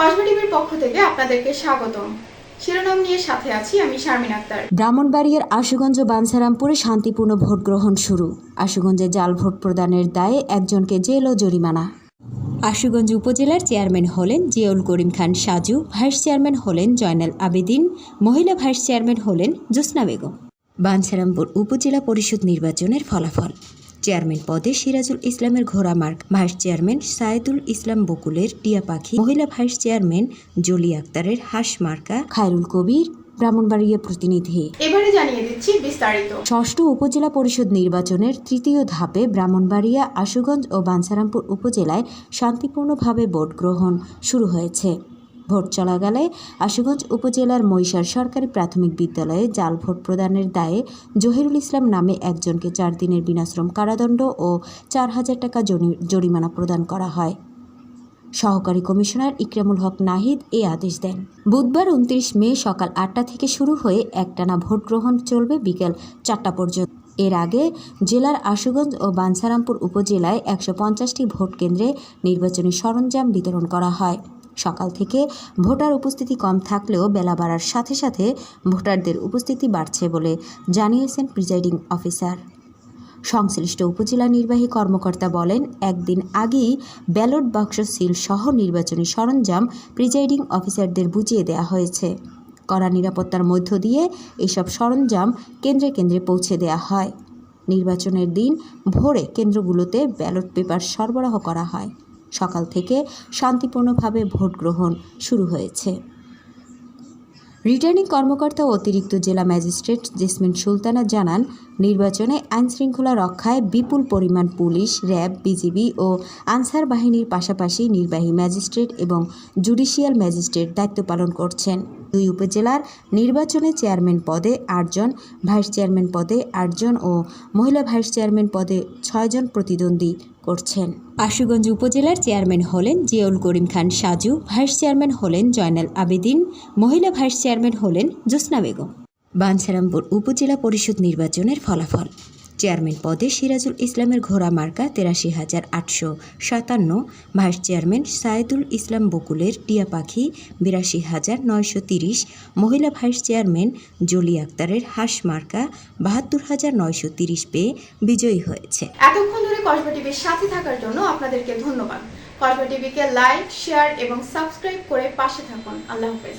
কসবা পক্ষ থেকে আপনাদেরকে স্বাগতম। শিরোনাম নিয়ে সাথে আছি আমি শারমিন আক্তার। ব্রাহ্মণবাড়িয়ার আশুগঞ্জ ও বাঞ্ছারামপুরে শান্তিপূর্ণ ভোট গ্রহণ শুরু। আশুগঞ্জে জাল ভোট প্রদানের দায়ে একজনকে জেল ও জরিমানা। আশুগঞ্জ উপজেলার চেয়ারম্যান হলেন জিয়াউল করিম খান সাজু, ভাইস চেয়ারম্যান হলেন জয়নাল আবেদিন, মহিলা ভাইস চেয়ারম্যান হলেন জোসনা বেগম। বাঞ্ছারামপুর উপজেলা পরিষদ নির্বাচনের ফলাফল। চেয়ারম্যান পদে সিরাজুল ইসলামের ঘোড়া mark. Vice chairman Sayedul Islam বকুলের টিয়া পাখি। মহিলা ভাইস চেয়ারম্যান জলি আক্তারের হাঁস মার্কা। খায়রুল কবির ব্রাহ্মণবাড়িয়া প্রতিনিধি। এবারে জানিয়ে দিচ্ছি বিস্তারিত। ষষ্ঠ উপজেলা পরিষদ নির্বাচনের তৃতীয় ধাপে ব্রাহ্মণবাড়িয়া আশুগঞ্জ ও বাঞ্ছারামপুর উপজেলায় শান্তিপূর্ণভাবে ভোট গ্রহণ শুরু হয়েছে। ভোট চলাকালে আশুগঞ্জ উপজেলার মৈশার সরকারি প্রাথমিক বিদ্যালয়ে জাল ভোট প্রদানের দায়ে জহিরুল ইসলাম নামে একজনকে চার দিনের বিনাশ্রম কারাদণ্ড ও চার হাজার টাকা জরিমানা প্রদান করা হয়। সহকারী কমিশনার ইকরামুল হক নাহিদ এ আদেশ দেন। বুধবার উনত্রিশ মে সকাল আটটা থেকে শুরু হয়ে একটানা ভোট গ্রহণ চলবে বিকেল চারটা পর্যন্ত। এর আগে জেলার আশুগঞ্জ ও বাঞ্ছারামপুর উপজেলায় একশো পঞ্চাশটি ভোট কেন্দ্রে নির্বাচনী সরঞ্জাম বিতরণ করা হয়। সকাল থেকে ভোটার উপস্থিতি কম থাকলেও বেলা বাড়ার সাথে সাথে ভোটারদের উপস্থিতি বাড়ছে বলে জানিয়েছেন প্রিজাইডিং অফিসার। সংশ্লিষ্ট উপজেলা নির্বাহী কর্মকর্তা বলেন, একদিন আগেই ব্যালট বাক্স সিল সহ নির্বাচনী সরঞ্জাম প্রিজাইডিং অফিসারদের বুঝিয়ে দেওয়া হয়েছে। কড়া নিরাপত্তার মধ্য দিয়ে এসব সরঞ্জাম কেন্দ্রে কেন্দ্রে পৌঁছে দেওয়া হয়। নির্বাচনের দিন ভোরে কেন্দ্রগুলোতে ব্যালট পেপার সরবরাহ করা হয়। সকাল থেকে শান্তিপূর্ণভাবে ভোট গ্রহণ শুরু হয়েছে। রিটার্নিং কর্মকর্তা অতিরিক্ত জেলা ম্যাজিস্ট্রেট জেসমিন সুলতানা জানান নির্বাচনে আইনশৃঙ্খলা রক্ষায় বিপুল পরিমাণ পুলিশ, র্যাব, বিজিবি ও আনসার বাহিনীর পাশাপাশি নির্বাহী ম্যাজিস্ট্রেট এবং জুডিশিয়াল ম্যাজিস্ট্রেট দায়িত্ব পালন করছেন। দুই উপজেলার নির্বাচনে চেয়ারম্যান পদে আটজন, ভাইস চেয়ারম্যান পদে আটজন ও মহিলা ভাইস চেয়ারম্যান পদে ছয়জন প্রতিদ্বন্দ্বী করছেন। আশুগঞ্জ উপজেলার চেয়ারম্যান হলেন জিয়াউল করিম খান সাজু, ভাইস চেয়ারম্যান হলেন জয়নাল আবেদিন, মহিলা ভাইস চেয়ারম্যান হলেন জোসনা বেগম। বাঞ্ছারামপুর উপজেলা পরিষদ নির্বাচনের ফলাফল। চেয়ারম্যান পদে সিরাজুল ইসলামের ঘোড়া মার্কা তেরাশি হাজার আটশো সাতান্ন। ভাইস চেয়ারম্যান সায়েদুল ইসলাম বকুলের টিয়া পাখি বিরাশি হাজার নয়শো তিরিশ। মহিলা ভাইস চেয়ারম্যান জলি আক্তারের হাঁস মার্কা বাহাত্তর হাজার নয়শো তিরিশ পেয়ে বিজয়ী হয়েছে। এতক্ষণ ধরে কসবা টিভির সাথে থাকার জন্য আপনাদেরকে ধন্যবাদ। কসবা টিভিকে লাইক, শেয়ার এবং সাবস্ক্রাইব করে পাশে থাকুন। আল্লাহ হাফেজ।